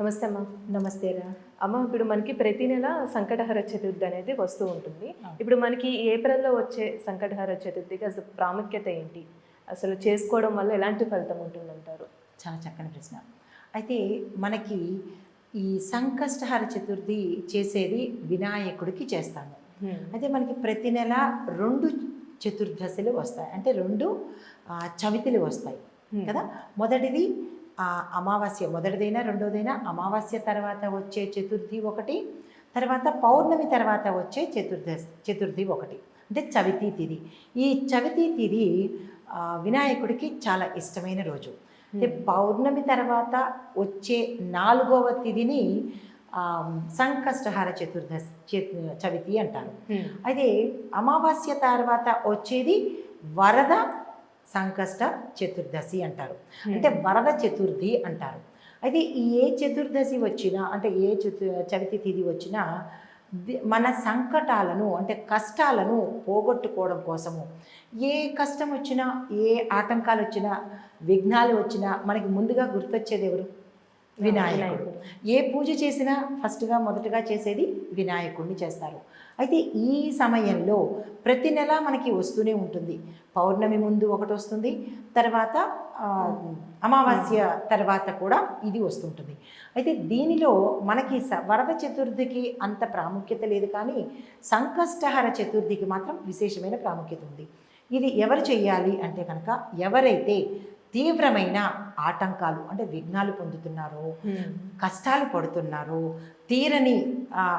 నమస్తే అమ్మా. నమస్తే రా. అమ్మ ఇప్పుడు మనకి ప్రతి నెల సంకటహర చతుర్థి అనేది వస్తూ ఉంటుంది. ఇప్పుడు మనకి ఏప్రిల్లో వచ్చే సంకటహర చతుర్థికి అసలు ప్రాముఖ్యత ఏంటి? అసలు చేసుకోవడం వల్ల ఎలాంటి ఫలితం ఉంటుందంటారు? చాలా చక్కని ప్రశ్న. అయితే మనకి ఈ సంకష్టహర చతుర్థి చేసేది వినాయకుడికి చేస్తాము. అయితే మనకి ప్రతి నెల రెండు చతుర్దశలు వస్తాయి. అంటే రెండు చవితులు వస్తాయి. కదా? మొదటిది ఆ, అమావాస్య మొదటిదైనా రెండోదైనా అమావాస్య తర్వాత వచ్చే చతుర్థి ఒకటి తర్వాత పౌర్ణమి తర్వాత వచ్చే చతుర్దశ చతుర్థి ఒకటి. అంటే చవితి తిథి ఈ చవితి తిథి వినాయకుడికి చాలా ఇష్టమైన రోజు. అంటే పౌర్ణమి తర్వాత వచ్చే నాలుగవ తిథిని సంకష్టహార చతుర్దశి చతు- చవితి అంటారు. అయితే అమావాస్య తర్వాత వచ్చేది వరద సంకష్ట చతుర్దశి అంటారు. అంటే వరద చతుర్థి అంటారు. అయితే ఈ ఏ చతుర్దశి వచ్చినా అంటే ఏ చతు చవితి తిథి వచ్చినా మన సంకటాలను అంటే కష్టాలను పోగొట్టుకోవడం కోసము. ఏ కష్టం వచ్చినా ఏ ఆటంకాలు వచ్చినా విఘ్నాలు వచ్చినా మనకి ముందుగా గుర్తొచ్చేది ఎవరు? వినాయకుడు. ఏ పూజ చేసినా ఫస్ట్గా మొదటగా చేసేది వినాయకుడిని చేస్తారు. అయితే ఈ సమయంలో ప్రతి నెల మనకి వస్తూనే ఉంటుంది. పౌర్ణమి ముందు ఒకటి వస్తుంది తర్వాత అమావాస్య తర్వాత కూడా ఇది వస్తుంటుంది. అయితే దీనిలో మనకి స- వరద చతుర్థికి అంత ప్రాముఖ్యత లేదు కానీ సంకష్టహర చతుర్థికి మాత్రం విశేషమైన ప్రాముఖ్యత ఉంది. ఇది ఎవరు చెయ్యాలి అంటే కనుక ఎవరైతే తీవ్రమైన ఆటంకాలు అంటే విఘ్నాలు పొందుతున్నారో కష్టాలు పడుతున్నారు తీరని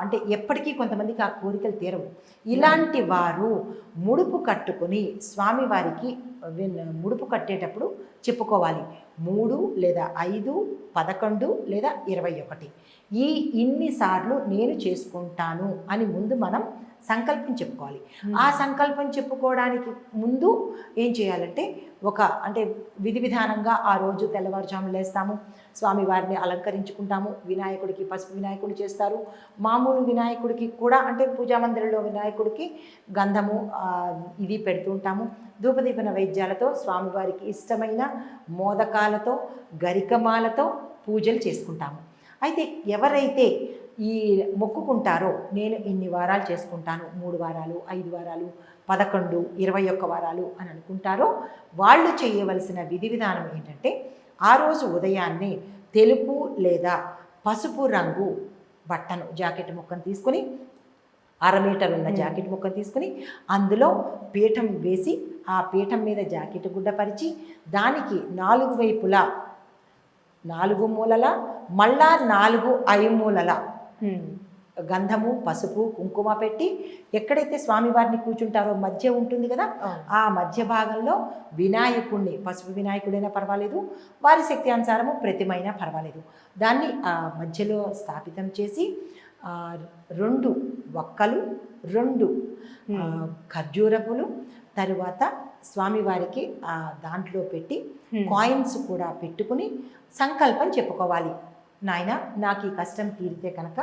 అంటే ఎప్పటికీ కొంతమందికి ఆ కోరికలు తీరవు. ఇలాంటి వారు ముడుపు కట్టుకొని స్వామివారికి ముడుపు కట్టేటప్పుడు చెప్పుకోవాలి. మూడు లేదా ఐదు పదకొండు లేదా ఇరవై ఒకటి. ఈ ఇన్నిసార్లు నేను చేసుకుంటాను అని ముందు మనం సంకల్పం చెప్పుకోవాలి. ఆ సంకల్పం చెప్పుకోవడానికి ముందు ఏం చేయాలంటే ఒక అంటే విధి విధానంగా ఆ రోజు తెల్లవారుజాము లేస్తాము. స్వామివారిని అలంకరించుకుంటాము. వినాయకుడికి పసుపు వినాయకుడు చేస్తారు. మామూలు వినాయకుడికి కూడా అంటే పూజా మందిరంలో వినాయకుడికి గంధము ఇది పెడుతూ ఉంటాము. ధూపదీప నైవేద్యాలతో స్వామివారికి ఇష్టమైన మోదకాలతో గరికమాలతో పూజలు చేసుకుంటాము. అయితే ఎవరైతే ఈ మొక్కుకుంటారో నేను ఇన్ని వారాలు చేసుకుంటాను మూడు వారాలు ఐదు వారాలు పదకొండు ఇరవై ఒక్క వారాలు అని అనుకుంటారో వాళ్ళు చేయవలసిన విధి విధానం ఏంటంటే ఆ రోజు ఉదయాన్నే తెలుపు లేదా పసుపు రంగు బట్టను జాకెట్ ముక్కను తీసుకొని అర మీటర్ ఉన్న. జాకెట్ ముక్కను తీసుకుని అందులో పీఠం వేసి ఆ పీఠం మీద జాకెట్ గుడ్డ పరిచి దానికి నాలుగు వైపులా నాలుగు మూలల మళ్ళా నాలుగు ఐమూలల. గంధము పసుపు కుంకుమ పెట్టి ఎక్కడైతే స్వామివారిని కూర్చుంటారో మధ్య ఉంటుంది కదా ఆ మధ్య భాగంలో వినాయకుడిని పసుపు వినాయకుడైనా పర్వాలేదు వారి శక్తి అనుసారము ప్రతిమైనా పర్వాలేదు. దాన్ని ఆ మధ్యలో స్థాపితం చేసి రెండు వక్కలు రెండు ఖర్జూరపులు తరువాత స్వామివారికి ఆ దాంట్లో పెట్టి కాయిన్స్ కూడా పెట్టుకుని సంకల్పం చెప్పుకోవాలి. నాయన నాకు ఈ కష్టం తీరితే కనుక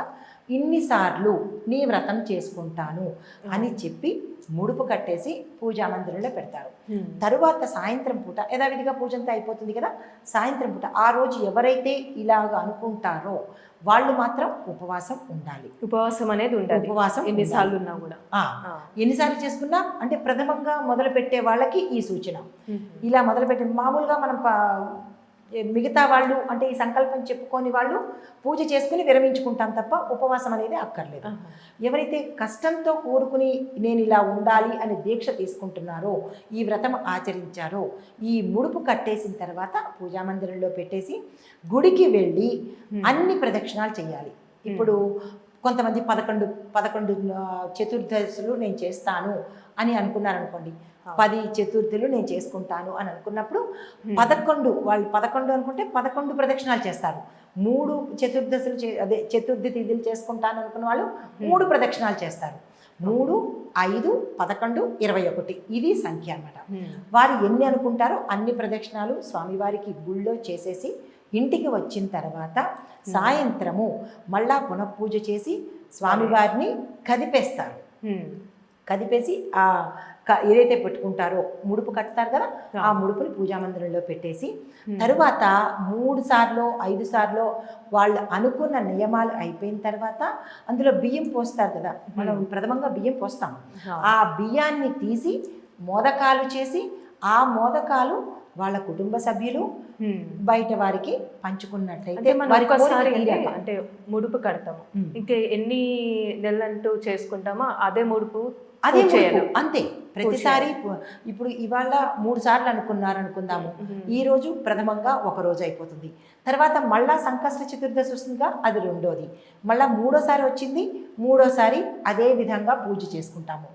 ఇన్నిసార్లు నీ వ్రతం చేసుకుంటాను అని చెప్పి ముడుపు కట్టేసి పూజా మందిరంలో పెడతారు. తరువాత సాయంత్రం పూట యథావిధిగా పూజ అంతా అయిపోతుంది కదా సాయంత్రం పూట ఆ రోజు ఎవరైతే ఇలాగ అనుకుంటారో వాళ్ళు మాత్రం ఉపవాసం ఉండాలి. ఉపవాసం అనేది ఉంటుంది ఉపవాసం ఎన్నిసార్లు ఉన్నా కూడా. ఎన్నిసార్లు చేసుకున్నా అంటే ప్రథమంగా మొదలు పెట్టే వాళ్ళకి ఈ సూచన. ఇలా మొదలుపెట్టింది మామూలుగా మనం మిగతా వాళ్ళు అంటే ఈ సంకల్పం చెప్పుకొని వాళ్ళు పూజ చేసుకుని విరమించుకుంటాం తప్ప ఉపవాసం అనేది అక్కర్లేదు. ఎవరైతే కష్టంతో కోరుకుని నేను ఇలా ఉండాలి అని దీక్ష తీసుకుంటున్నారో ఈ వ్రతం ఆచరించారో ఈ ముడుపు కట్టేసిన తర్వాత పూజా మందిరంలో పెట్టేసి గుడికి వెళ్ళి అన్ని ప్రదక్షిణాలు చేయాలి. ఇప్పుడు కొంతమంది పదకొండు పదకొండు చతుర్దశులు నేను చేస్తాను అని అనుకున్నారనుకోండి పది చతుర్థులు నేను చేసుకుంటాను అని అనుకున్నప్పుడు పదకొండు వాళ్ళు పదకొండు అనుకుంటే పదకొండు ప్రదక్షిణాలు చేస్తారు. మూడు చతుర్దశులు చే అదే చతుర్థి తిథులు చేసుకుంటాను అనుకున్న వాళ్ళు మూడు ప్రదక్షిణాలు చేస్తారు. మూడు ఐదు పదకొండు ఇరవై ఒకటి. ఇది సంఖ్య అన్నమాట. వారు ఎన్ని అనుకుంటారో అన్ని ప్రదక్షిణాలు స్వామివారికి గుళ్ళో చేసేసి ఇంటికి వచ్చిన తర్వాత సాయంత్రము మళ్ళా పునఃపూజ చేసి స్వామివారిని కదిపేస్తారు. కదిపేసి ఆ ఏదైతే పెట్టుకుంటారో ముడుపు కడతారు కదా ఆ ముడుపుని పూజా మందిరంలో పెట్టేసి తరువాత మూడు సార్లు ఐదు సార్లు వాళ్ళు అనుకున్న నియమాలు అయిపోయిన తర్వాత అందులో బియ్యం పోస్తారు కదా మనం ప్రథమంగా బియ్యం పోస్తాం ఆ బియ్యాన్ని తీసి మోదకాలు చేసి ఆ మోదకాలు వాళ్ళ కుటుంబ సభ్యులు. బయట వారికి పంచుకున్నట్లయితే. అంటే ముడుపు కడతాము. ఇంకా ఎన్ని నెలలంటూ చేసుకుంటామో అదే ముడుపు అదే. ముడుపు, అంతే. ప్రతిసారి ఇప్పుడు ఇవాళ మూడు సార్లు అనుకున్నారు అనుకుందాము ఈ రోజు ప్రథమంగా ఒక రోజు అయిపోతుంది. తర్వాత మళ్ళా సంకష్ట చతుర్దశి వస్తుందిగా అది రెండోది. మళ్ళా మూడోసారి వచ్చింది మూడోసారి అదే విధంగా పూజ చేసుకుంటాము.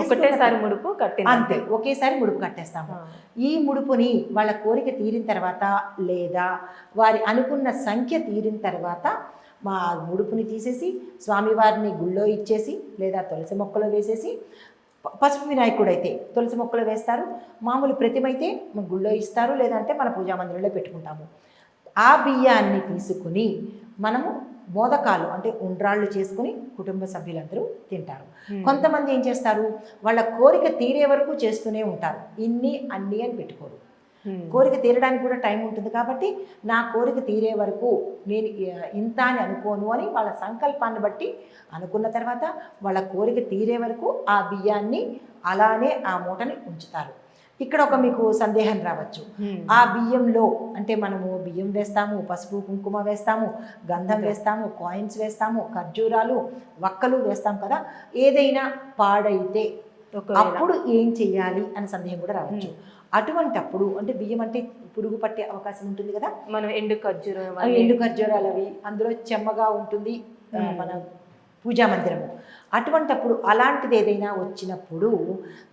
ఒకటేసారి ముడుపు కట్టింది అంతే ఒకేసారి ముడుపు కట్టేస్తాము. ఈ ముడుపుని వాళ్ళ కోరిక తీరిన తర్వాత లేదా వారి అనుకున్న సంఖ్య తీరిన తర్వాత మా ముడుపుని తీసేసి స్వామివారిని గుళ్ళో ఇచ్చేసి లేదా తులసి మొక్కలో వేసేసి పసుపు వినాయకుడు అయితే తులసి మొక్కలో వేస్తారు. మామూలు ప్రతిమ అయితే మా గుళ్ళో ఇస్తారు లేదంటే మన పూజా మందిరంలో పెట్టుకుంటాము. ఆ బియ్యాన్ని తీసుకుని మనము మోదకాలు అంటే ఉండ్రాళ్ళు చేసుకుని కుటుంబ సభ్యులందరూ తింటారు. కొంతమంది ఏం చేస్తారు? వాళ్ళ కోరిక తీరే వరకు చేస్తూనే ఉంటారు. ఇన్ని అన్ని అని పెట్టుకోరు. కోరిక తీరడానికి కూడా టైం ఉంటుంది కాబట్టి నా కోరిక తీరే వరకు నేను ఇంత అని అనుకోను అని వాళ్ళ సంకల్పాన్ని బట్టి అనుకున్న తర్వాత వాళ్ళ కోరిక తీరే వరకు ఆ బియ్యాన్ని అలానే ఆ మూటని ఉంచుతారు. ఇక్కడ ఒక మీకు సందేహం రావచ్చు. ఆ బియ్యంలో అంటే మనము బియ్యం వేస్తాము పసుపు కుంకుమ వేస్తాము గంధం వేస్తాము కాయిన్స్ వేస్తాము ఖర్జూరాలు వక్కలు వేస్తాం కదా ఏదైనా పాడైతే అప్పుడు ఏం చెయ్యాలి అనే సందేహం కూడా రావచ్చు. అటువంటప్పుడు అంటే బియ్యం అంటే పురుగు పట్టే అవకాశం ఉంటుంది కదా? మనం ఎండు ఖర్జూరం ఎండు ఖర్జూరాలు అవి అందులో చెమ్మగా ఉంటుంది. మన పూజా మందిరము. అటువంటప్పుడు అలాంటిది ఏదైనా వచ్చినప్పుడు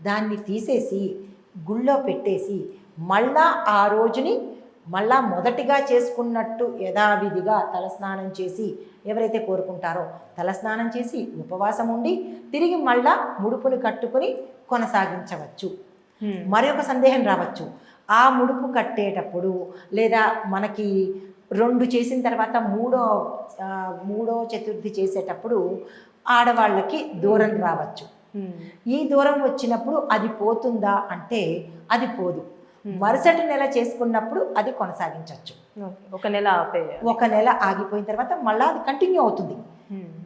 దాన్ని తీసేసి గుళ్ళో పెట్టేసి మళ్ళా ఆ రోజుని మళ్ళా మొదటిగా చేసుకున్నట్టు యథావిధిగా తలస్నానం చేసి ఎవరైతే కోరుకుంటారో తలస్నానం చేసి ఉపవాసం ఉండి తిరిగి మళ్ళా ముడుపుని కట్టుకుని కొనసాగించవచ్చు హ్మ్. మరి ఒక సందేహం రావచ్చు ఆ ముడుపు కట్టేటప్పుడు లేదా మనకి రెండు చేసిన తర్వాత మూడో మూడో చతుర్థి చేసేటప్పుడు ఆడవాళ్ళకి దూరం రావచ్చు. ఈ దూరం వచ్చినప్పుడు అది పోతుందా అంటే అది పోదు. మరుసటి నెల చేసుకున్నప్పుడు అది కొనసాగించవచ్చు. ఒక నెల ఒక నెల ఆగిపోయిన తర్వాత మళ్ళీ అది కంటిన్యూ అవుతుంది.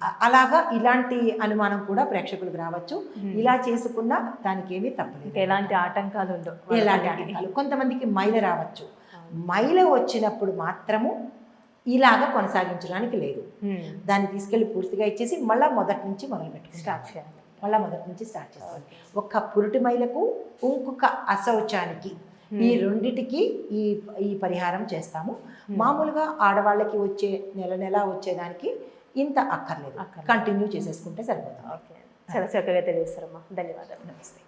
అ- అలాగా ఇలాంటి అనుమానం కూడా ప్రేక్షకులకు రావచ్చు. Hmm. ఇలా చేసుకున్నా దానికి ఏమీ తప్పలేదు ఎలాంటి ఆటంకాలు ఉండవు. ఎలాంటి. ఆటంకాలు? కొంతమందికి మైల రావచ్చు. మైల వచ్చినప్పుడు మాత్రము ఇలాగా కొనసాగించడానికి లేదు. దాన్ని తీసుకెళ్ళి పూర్తిగా ఇచ్చేసి మళ్ళీ మొదటి నుంచి మొదలు పెట్టుకుంటాం. స్టార్ట్ చేయాలి. మళ్ళీ మొదటి నుంచి స్టార్ట్ చేస్తాం. ఒక్క పురుటి మైలకు ఇంకొక అశౌచానికి ఈ రెండిటికి ఈ ఈ పరిహారం చేస్తాము. మామూలుగా ఆడవాళ్ళకి వచ్చే నెల నెల వచ్చేదానికి ఇంత అక్కర్లేదు. కంటిన్యూ చేసేసుకుంటే సరిపోతుంది. ఓకే. చాలా చక్కగా తెలియజేస్తారమ్మా ధన్యవాదాలు. నమస్తే.